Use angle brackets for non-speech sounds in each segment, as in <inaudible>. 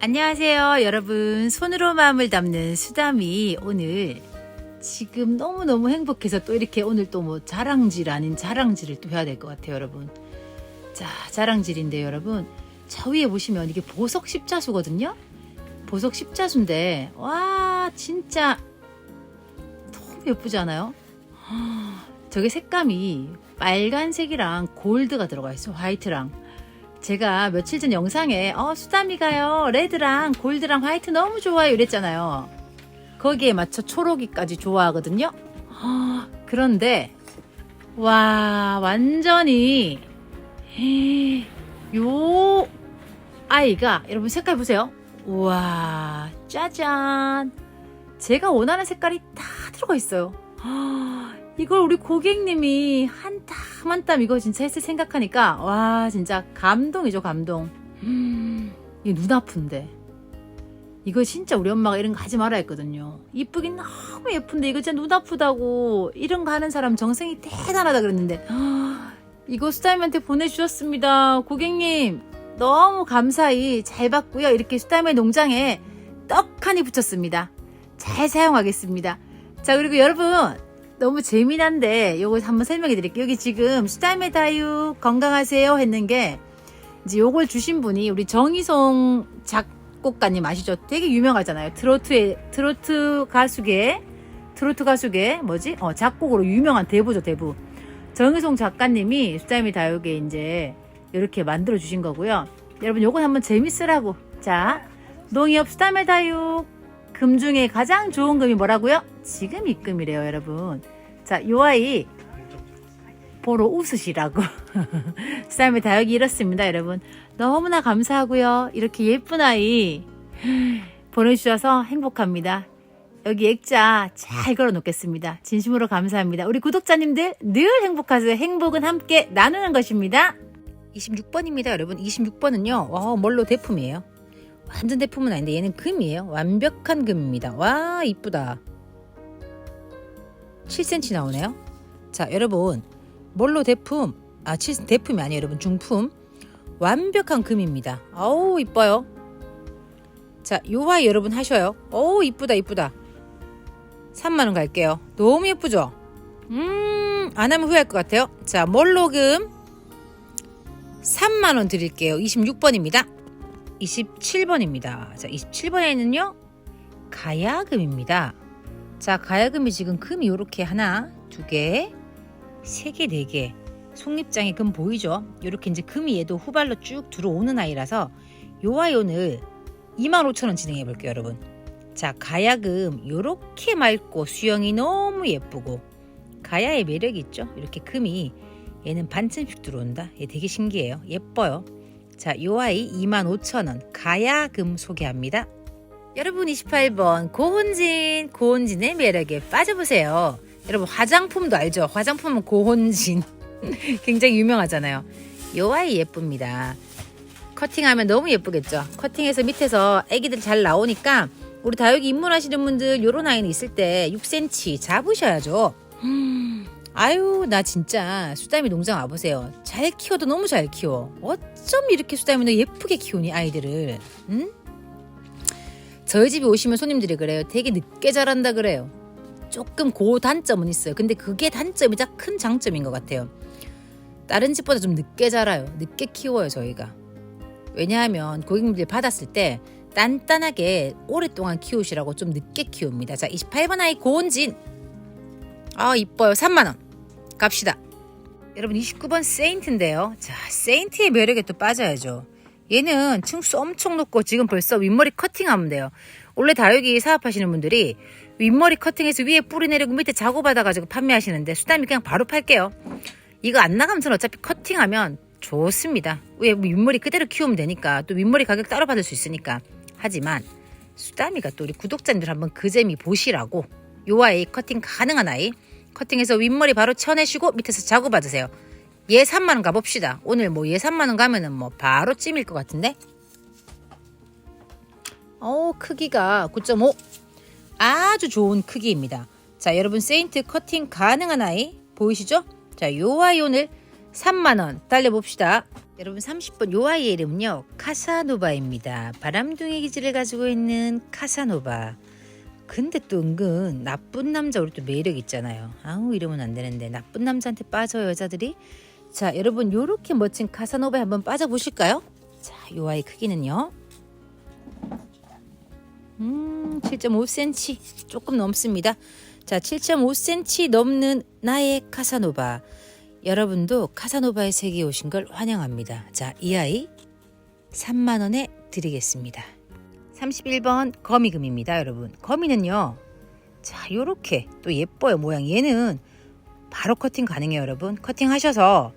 안녕하세요, 여러분. 손으로 마음을 담는 수담이 오늘 지금 너무너무 행복해서 또 이렇게 오늘 또 뭐 자랑질 아닌 자랑질을 또 해야 될 것 같아요, 여러분. 자, 자랑질인데 여러분. 저 위에 보시면 이게 보석 십자수거든요? 보석 십자수인데, 와, 진짜 너무 예쁘지 않아요? 저게 색감이 빨간색이랑 골드가 들어가 있어요, 화이트랑. 제가 며칠 전 영상에 어 수담이가요. 레드랑 골드랑 화이트 너무 좋아요. 이랬잖아요. 거기에 맞춰 초록이까지 좋아하거든요. 아, <gasps> 그런데 와 완전히 <gasps> 요 아이가 여러분 색깔 보세요. 우와 짜잔. 제가 원하는 색깔이 다 들어가 있어요. <gasps> 아, 이걸 우리 고객님이 한땀 한 땀 이거 진짜 했을 생각하니까 와 진짜 감동이죠 감동. 음, 이게 눈 아픈데. 이거 진짜 우리 엄마가 이런 거 하지 말아 했거든요. 이쁘긴 너무 예쁜데 이거 진짜 눈 아프다고 이런 거 하는 사람 정성이 대단하다 그랬는데. 아, <gasps> 이거 수다님한테 보내주셨습니다. 고객님 너무 감사히 잘 받고요. 이렇게 수다님의 농장에 떡하니 붙였습니다. 잘 사용하겠습니다. 자 그리고 여러분 너무 재미난데 요거 한번 설명해 드릴게요. 여기 지금 수달메 다육 건강하세요 했는 게 이제 요걸 주신 분이 우리 정희송 작곡가님 아시죠? 되게 유명하잖아요. 트로트의 트로트 가수계 트로트 가수계 뭐지? 어 작곡으로 유명한 대부죠 대부. 정희송 작가님이 수달메 다육에 이제 이렇게 만들어 주신 거고요. 여러분 요건 한번 재밌으라고. 자 농협 수달메 다육 금 중에 가장 좋은 금이 뭐라고요? 지금 입금이래요, 여러분. 자, 요 아이 보러 웃으시라고. <laughs> 삶의 다육이 이렇습니다, 여러분. 너무나 감사하고요. 이렇게 예쁜 아이 보내주셔서 행복합니다. 여기 액자 잘 걸어 놓겠습니다. 진심으로 감사합니다. 우리 구독자님들 늘 행복하세요. 행복은 함께 나누는 것입니다. 26번입니다, 여러분. 26번은요, 와, 뭘로 대품이에요. 완전 대품은 아닌데 얘는 금이에요. 완벽한 금입니다. 와 이쁘다. 7cm 나오네요. 자 여러분 뭘로 대품 아 7, 대품이 아니에요 여러분 중품 완벽한 금입니다. 어우 이뻐요. 자 요와 여러분 하셔요. 어우 이쁘다 이쁘다. 3만 원 갈게요. 너무 예쁘죠? 음 안 하면 후회할 것 같아요. 자 몰로금 3만 원 드릴게요. 26번입니다. 27번입니다. 자, 27번에는요, 가야금입니다. 자, 가야금이 지금 금이 이렇게 하나, 두 개, 세 개, 네 개. 속립장에 금 보이죠? 이렇게 이제 금이 얘도 후발로 쭉 들어오는 아이라서 요 아이 오늘 25,000원 진행해 볼게요, 여러분. 자, 가야금 요렇게 맑고 수영이 너무 예쁘고 가야의 매력이 있죠? 이렇게 금이 얘는 반쯤씩 들어온다. 얘 되게 신기해요. 예뻐요. 자, 요 아이 25,000원 가야금 소개합니다. 여러분 28번 고혼진 고혼진의 매력에 빠져보세요. 여러분 화장품도 알죠? 화장품은 고혼진 <laughs> 굉장히 유명하잖아요. 요 아이 예쁩니다. 커팅하면 너무 예쁘겠죠? 커팅해서 밑에서 애기들 잘 나오니까 우리 다육이 입문하시는 분들 요런 아이는 있을 때 6cm 잡으셔야죠. <gasps> 아유 나 진짜 수다미 농장 와보세요 잘 키워도 너무 잘 키워 어쩜 이렇게 수다미는 예쁘게 키우니 아이들을 응? 저희 집에 오시면 손님들이 그래요. 되게 늦게 자란다 그래요. 조금 고 단점은 있어요. 근데 그게 단점이자 큰 장점인 것 같아요. 다른 집보다 좀 늦게 자라요. 늦게 키워요 저희가. 왜냐하면 고객님들 받았을 때 단단하게 오랫동안 키우시라고 좀 늦게 키웁니다. 자 28번 아이 고은진. 아 이뻐요. 3만원. 갑시다. 여러분 29번 세인트인데요. 자 세인트의 매력에 또 빠져야죠 얘는 층수 엄청 높고 지금 벌써 윗머리 커팅하면 돼요. 원래 다육이 사업하시는 분들이 윗머리 커팅해서 위에 뿌리 내리고 밑에 자고 받아가지고 판매하시는데 수담이 그냥 바로 팔게요. 이거 안 나가면 저는 어차피 커팅하면 좋습니다. 왜 윗머리 그대로 키우면 되니까 또 윗머리 가격 따로 받을 수 있으니까. 하지만 수담이가 또 우리 구독자님들 한번 그 재미 보시라고 요 아이 커팅 가능한 아이 커팅해서 윗머리 바로 쳐내시고 밑에서 자구 받으세요. 얘 3만원 가봅시다. 오늘 뭐얘 3만원 가면은 뭐 바로 찜일 것 같은데? 어 크기가 9.5 아주 좋은 크기입니다. 자 여러분 세인트 커팅 가능한 아이 보이시죠? 자, 요 아이 오늘 3만원 달려봅시다. 여러분 30번 요 아이의 이름은요. 카사노바입니다. 바람둥이 기질을 가지고 있는 카사노바. 근데 또 은근 나쁜 남자 우리 또 매력 있잖아요. 아우 이러면 안 되는데 나쁜 남자한테 빠져요 여자들이. 자 여러분 요렇게 멋진 카사노바에 한번 빠져보실까요? 자 요 아이 크기는요. 음 7.5cm 조금 넘습니다. 자 7.5cm 넘는 나의 카사노바. 여러분도 카사노바의 세계에 오신 걸 환영합니다. 자, 이 아이 3만 원에 드리겠습니다. 31번 거미금입니다, 여러분. 거미는요. 자, 요렇게 또 예뻐요, 모양. 얘는 바로 커팅 가능해요, 여러분. 커팅 하셔서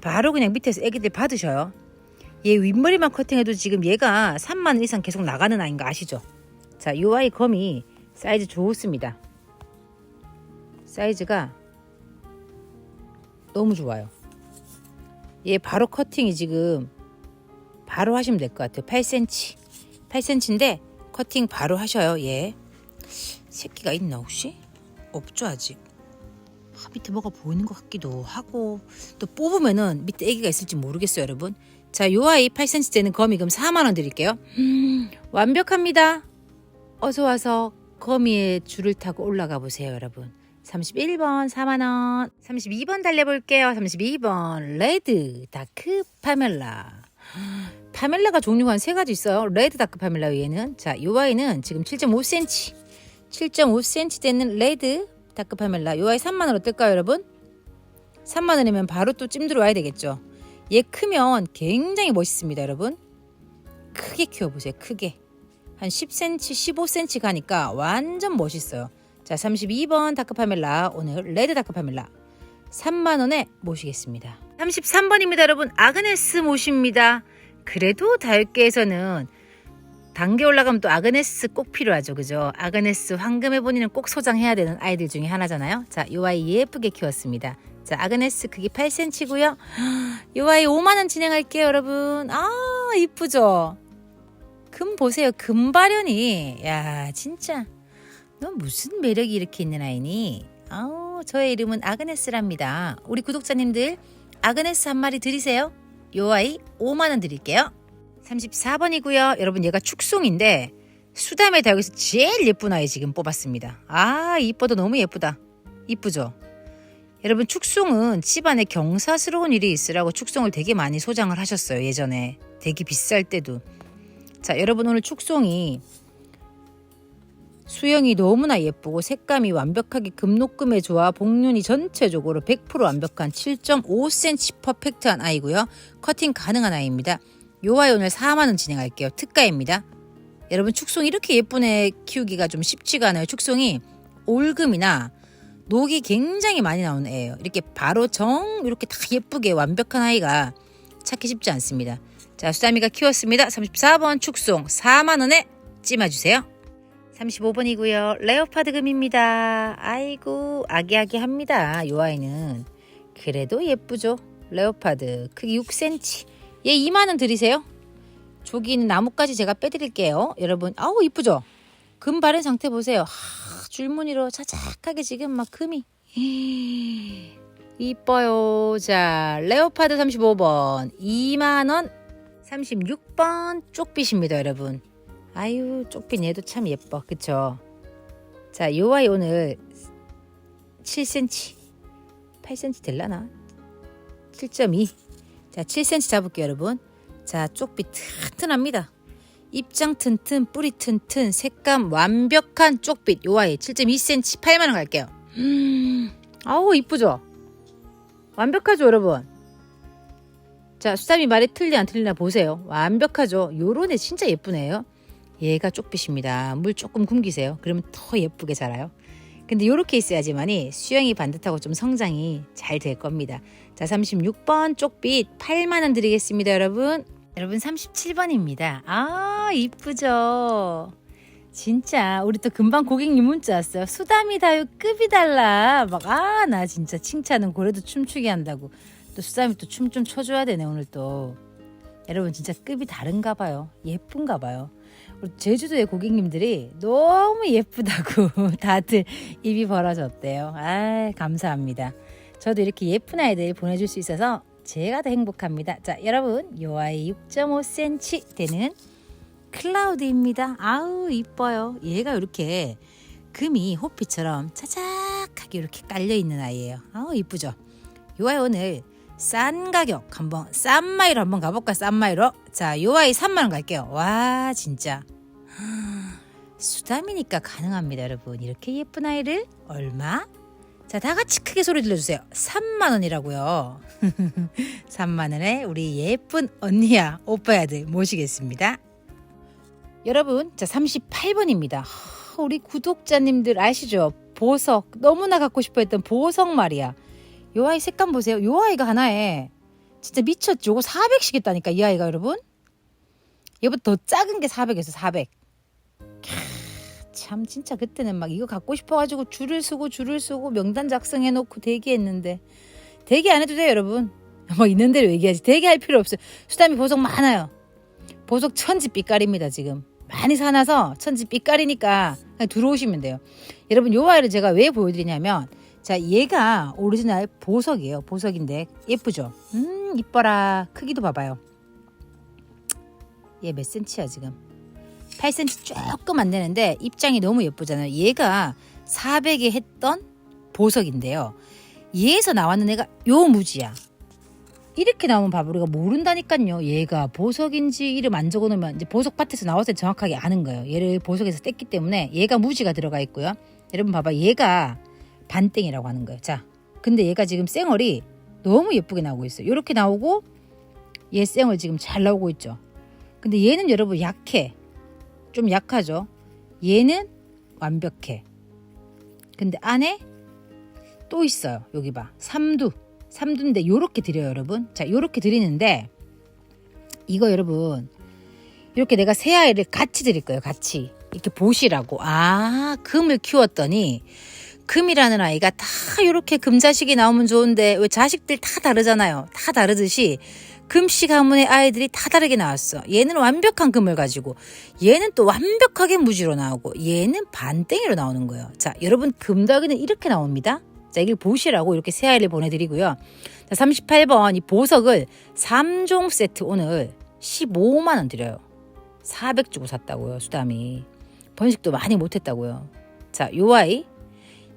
바로 그냥 밑에서 애기들 받으셔요. 얘 윗머리만 커팅해도 지금 얘가 3만 원 이상 계속 나가는 아이인 거 아시죠? 자, 요 아이 거미 사이즈 좋습니다. 사이즈가 너무 좋아요. 얘 바로 커팅이 지금 바로 하시면 될 것 같아요. 8cm. 8cm인데 커팅 바로 하셔요. 얘. 새끼가 있나 혹시? 없죠 아직. 아, 밑에 뭐가 보이는 것 같기도 하고 또 뽑으면은 밑에 애기가 있을지 모르겠어요 여러분. 자, 요 아이 8cm 되는 거미금 4만 원 드릴게요. 음, 완벽합니다. 어서 와서 거미의 줄을 타고 올라가 보세요, 여러분. 31번 4만원 32번 달려볼게요 32번 레드 다크 파멜라 파멜라가 종류가 한 세 가지 있어요 레드 다크 파멜라 위에는 자이 아이는 지금 7.5cm 7.5cm 되는 레드 다크 파멜라. 요 아이 3만원 어떨까요 여러분? 3만원이면 바로 또 찜 들어와야 되겠죠. 얘 크면 굉장히 멋있습니다 여러분. 크게 키워보세요 크게. 한 10cm 15cm 가니까 완전 멋있어요. 자, 32번 다크파멜라. 오늘 레드 다크파멜라. 3만 원에 모시겠습니다. 33번입니다, 여러분. 아그네스 모십니다. 그래도 다육계에서는 단계 올라가면 또 아그네스 꼭 필요하죠. 그죠? 아그네스 황금의 본인은 꼭 소장해야 되는 아이들 중에 하나잖아요. 자, 요 아이 예쁘게 키웠습니다. 자, 아그네스 크기 8cm고요. <gasps> 요 아이 5만 원 진행할게요, 여러분. 아, 이쁘죠? 금 보세요. 금발현이. 야, 진짜 너 무슨 매력이 이렇게 있는 아이니? 아우, 저의 이름은 아그네스랍니다. 우리 구독자님들 아그네스 한 마리 드리세요. 요 아이 5만 원 드릴게요. 34번이고요. 여러분 얘가 축송인데 수담의 다육에서 제일 예쁜 아이 지금 뽑았습니다. 아, 이뻐도 너무 예쁘다. 이쁘죠? 여러분 축송은 집안에 경사스러운 일이 있으라고 축송을 되게 많이 소장을 하셨어요. 예전에 되게 비쌀 때도. 자, 여러분 오늘 축송이 수영이 너무나 예쁘고 색감이 완벽하게 금녹금의 조화 복륜이 전체적으로 100% 완벽한 7.5cm 퍼펙트한 아이고요. 커팅 가능한 아이입니다. 요 아이 오늘 4만원 진행할게요. 특가입니다. 여러분 축송이 이렇게 예쁜 애 키우기가 좀 쉽지가 않아요. 축송이 올금이나 녹이 굉장히 많이 나오는 애예요. 이렇게 바로 정 이렇게 다 예쁘게 완벽한 아이가 찾기 쉽지 않습니다. 자 수다미가 키웠습니다. 34번 축송 4만원에 찜해주세요. 35번이고요. 레오파드 금입니다. 아이고 아기아기합니다. 요 아이는 그래도 예쁘죠. 레오파드 크기 6cm. 얘 2만 원 드리세요. 조기는 나뭇가지 제가 빼드릴게요. 여러분 아우 이쁘죠. 금 바른 상태 보세요. 하, 줄무늬로 자작하게 지금 막 금이 이뻐요. 자 레오파드 35번 2만 원 36번 쪽빛입니다 여러분. 아유 쪽빛 얘도 참 예뻐 그쵸 자 요 아이 오늘 7cm 8cm 될라나 7.2 자 7cm 잡을게요 여러분. 자 쪽빛 튼튼합니다. 입장 튼튼 뿌리 튼튼 색감 완벽한 쪽빛. 요 아이 7.2cm 8만원 갈게요. 음, 아우 이쁘죠? 완벽하죠 여러분? 자 수담이 말이 틀리 안 틀리나 보세요. 완벽하죠? 요런 애 진짜 예쁘네요. 얘가 쪽빛입니다. 물 조금 굶기세요. 그러면 더 예쁘게 자라요. 근데 이렇게 있어야지만이 수영이 반듯하고 좀 성장이 잘 될 겁니다. 자, 36번 쪽빛 8만 원 드리겠습니다, 여러분. 여러분 37번입니다. 아, 이쁘죠? 진짜 우리 또 금방 고객님 문자 왔어요. 수담이 다요 급이 달라. 막 아, 나 진짜 칭찬은 고래도 춤추게 한다고. 또 수담이 또 춤 좀 춰줘야 되네, 오늘 또. 여러분 진짜 급이 다른가 봐요. 예쁜가 봐요. 제주도의 고객님들이 너무 예쁘다고 <laughs> 다들 입이 벌어졌대요. 아, 감사합니다. 저도 이렇게 예쁜 아이들 보내줄 수 있어서 제가 더 행복합니다. 자, 여러분, 요 아이 6.5cm 되는 클라우드입니다. 아우, 이뻐요. 얘가 이렇게 금이 호피처럼 차작하게 이렇게 깔려 있는 아이예요. 아우, 이쁘죠? 요 아이 오늘 싼 가격 한번 싼 마이로 한번 가볼까? 싼 마이로? 자 요 아이 3만 원 갈게요. 와 진짜. <gasps> 수담이니까 가능합니다 여러분. 이렇게 예쁜 아이를 얼마? 자 다 같이 크게 소리 들려주세요. 3만 원이라고요. <laughs> 3만 원에 우리 예쁜 언니야 오빠야들 모시겠습니다. 여러분 자 38번입니다. 우리 구독자님들 아시죠? 보석 너무나 갖고 싶어 했던 보석 말이야 요 아이 색감 보세요. 요 아이가 하나에 진짜 미쳤죠. 요거 400씩 했다니까 이 아이가 여러분. 얘보다 더 작은 게 400에서 400. 캬, 참 진짜 그때는 막 이거 갖고 싶어가지고 줄을 쓰고 줄을 쓰고 명단 작성해놓고 대기했는데 대기 안 해도 돼요 여러분. 뭐 있는 대로 얘기하지 대기할 필요 없어요. 수담이 보석 많아요. 보석 천지 빛깔입니다 지금. 많이 사놔서 천지 빛깔이니까 들어오시면 돼요. 여러분 요 아이를 제가 왜 보여드리냐면 자, 얘가 오리지널 보석이에요. 보석인데 예쁘죠? 음, 이뻐라. 크기도 봐봐요. 얘 몇 센치야 지금? 8cm 조금 안 되는데 입장이 너무 예쁘잖아요. 얘가 400에 했던 보석인데요. 얘에서 나왔는 애가 요 무지야. 이렇게 나오면 봐봐 우리가 모른다니까요. 얘가 보석인지 이름 안 적어놓으면 이제 보석 나왔을 때 정확하게 아는 거예요. 얘를 보석에서 뗐기 때문에 얘가 무지가 들어가 있고요. 여러분 봐봐 얘가 반땡이라고 하는 거예요. 자, 근데 얘가 지금 쌩얼이 너무 예쁘게 나오고 있어요. 이렇게 나오고 얘 쌩얼 지금 잘 나오고 있죠. 근데 얘는 여러분 약해. 좀 약하죠. 얘는 완벽해. 근데 안에 또 있어요. 여기 봐. 삼두. 삼두인데 요렇게 드려요, 여러분. 자, 요렇게 드리는데 이거 여러분 이렇게 내가 새 아이를 같이 드릴 거예요. 같이. 이렇게 보시라고. 아, 금을 키웠더니 금이라는 아이가 다 이렇게 금자식이 나오면 좋은데 왜 자식들 다 다르잖아요. 다 다르듯이 금씨 가문의 아이들이 다 다르게 나왔어. 얘는 완벽한 금을 가지고 얘는 또 완벽하게 무지로 나오고 얘는 반땡이로 나오는 거예요. 자, 여러분 금더기는 이렇게 나옵니다. 자, 이걸 보시라고 이렇게 새 아이를 보내드리고요. 자, 38번 이 보석을 3종 세트 오늘 15만 원 드려요. 400 주고 샀다고요, 수담이. 번식도 많이 못했다고요. 자, 요 아이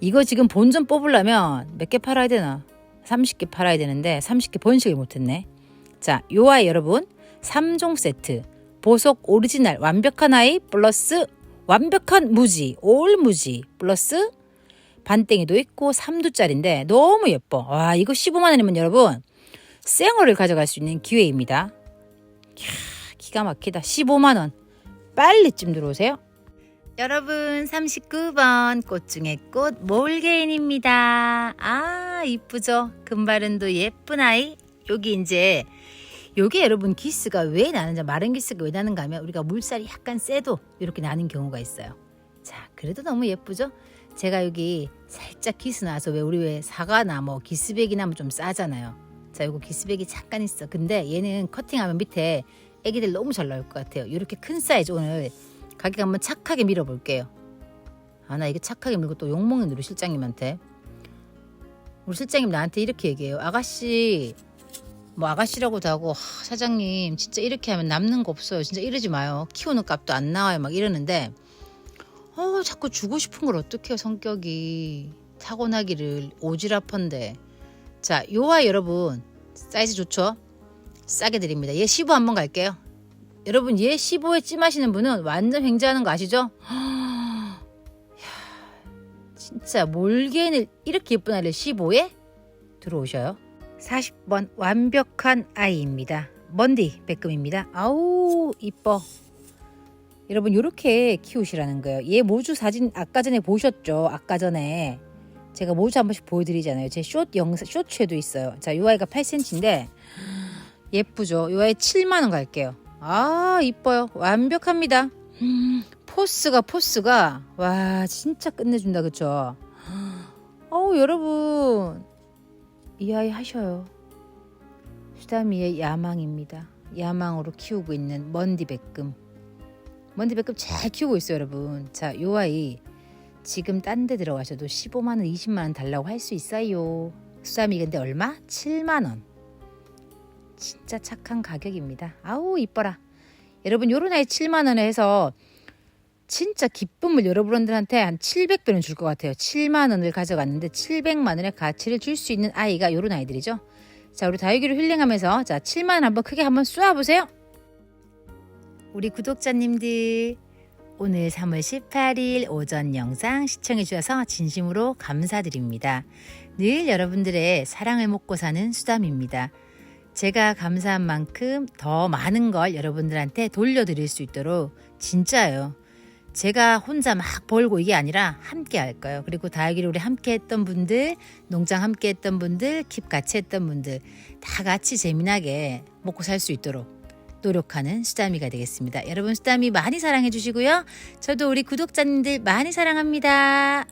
이거 지금 본전 뽑으려면 몇 개 팔아야 되나? 30개 팔아야 되는데 30개 번식을 못했네. 자, 요 아이 여러분 3종 세트 보석 오리지널 완벽한 아이 플러스 완벽한 무지 올 무지 플러스 반땡이도 있고 3두짜리인데 너무 예뻐. 와 이거 15만 원이면 여러분 생얼을 가져갈 수 있는 기회입니다. 이야, 기가 막히다. 15만 원. 빨리쯤 들어오세요. 여러분 39번 꽃 중에 꽃 몰개인입니다. 아 이쁘죠? 금발은도 예쁜 아이. 여기 이제 요게 여러분 기스가 왜 나는지 마른 기스가 왜 나는가 하면 우리가 물살이 약간 세도 이렇게 나는 경우가 있어요. 자 그래도 너무 예쁘죠? 제가 여기 살짝 기스 나서 왜 우리 왜 사과나 뭐 기스백이나 하면 좀 싸잖아요. 자 요거 기스백이 잠깐 있어. 근데 얘는 커팅하면 밑에 애기들 너무 잘 나올 것 같아요. 이렇게 큰 사이즈 오늘 가격 한번 착하게 밀어볼게요. 아 나 이게 착하게 밀고 또 욕먹는 우리 실장님한테 우리 실장님 나한테 이렇게 얘기해요. 아가씨 뭐 아가씨라고도 하고 하, 사장님 진짜 이렇게 하면 남는 거 없어요. 진짜 이러지 마요. 키우는 값도 안 나와요. 막 이러는데 어 자꾸 주고 싶은 걸 어떡해요 성격이 타고나기를 오지랖한데 자 요 아이 여러분 사이즈 좋죠? 싸게 드립니다. 얘 15 한번 갈게요. 여러분 얘 15에 찜하시는 분은 완전 횡재하는 거 아시죠? 이야, 진짜 몰개인을 이렇게 예쁜 아이를 15에 들어오셔요. 40번 완벽한 아이입니다. 먼디 백금입니다. 아우 이뻐. 여러분 이렇게 키우시라는 거예요. 얘 모주 사진 아까 전에 보셨죠? 아까 전에 제가 모주 한 번씩 보여드리잖아요. 제숏 영상 쇼츠에도 있어요. 자, 이 아이가 8cm인데 예쁘죠? 이 아이 7만 원 갈게요. 아 이뻐요. 완벽합니다. 음, 포스가 포스가 와 진짜 끝내준다 그쵸? 어우 여러분 이 아이 하셔요. 수다미의 야망입니다. 야망으로 키우고 있는 먼디 백금. 먼디 백금 잘 키우고 있어요 여러분. 자 요 아이 지금 딴 데 들어가셔도 15만 원 20만 원 달라고 할 수 있어요. 수아미 근데 얼마? 7만 원. 진짜 착한 가격입니다. 아우 이뻐라. 여러분 요런 아이 7만 원에 해서 진짜 기쁨을 여러분들한테 한 700배는 줄 것 같아요. 7만 원을 가져갔는데 700만 원의 가치를 줄 수 있는 아이가 요런 아이들이죠. 자, 우리 다육이를 힐링하면서 자, 7만 원 한번 크게 한번 쏘아 보세요. 우리 구독자님들 오늘 3월 18일 오전 영상 시청해 주셔서 진심으로 감사드립니다. 늘 여러분들의 사랑을 먹고 사는 수담입니다. 제가 감사한 만큼 더 많은 걸 여러분들한테 돌려드릴 수 있도록 진짜요. 제가 혼자 막 벌고 이게 아니라 함께 할 거예요. 그리고 다육이를 우리 함께 했던 분들, 농장 함께 했던 분들, 킵 같이 했던 분들 다 같이 재미나게 먹고 살 수 있도록 노력하는 수다미가 되겠습니다. 여러분 수다미 많이 사랑해 주시고요. 저도 우리 구독자님들 많이 사랑합니다.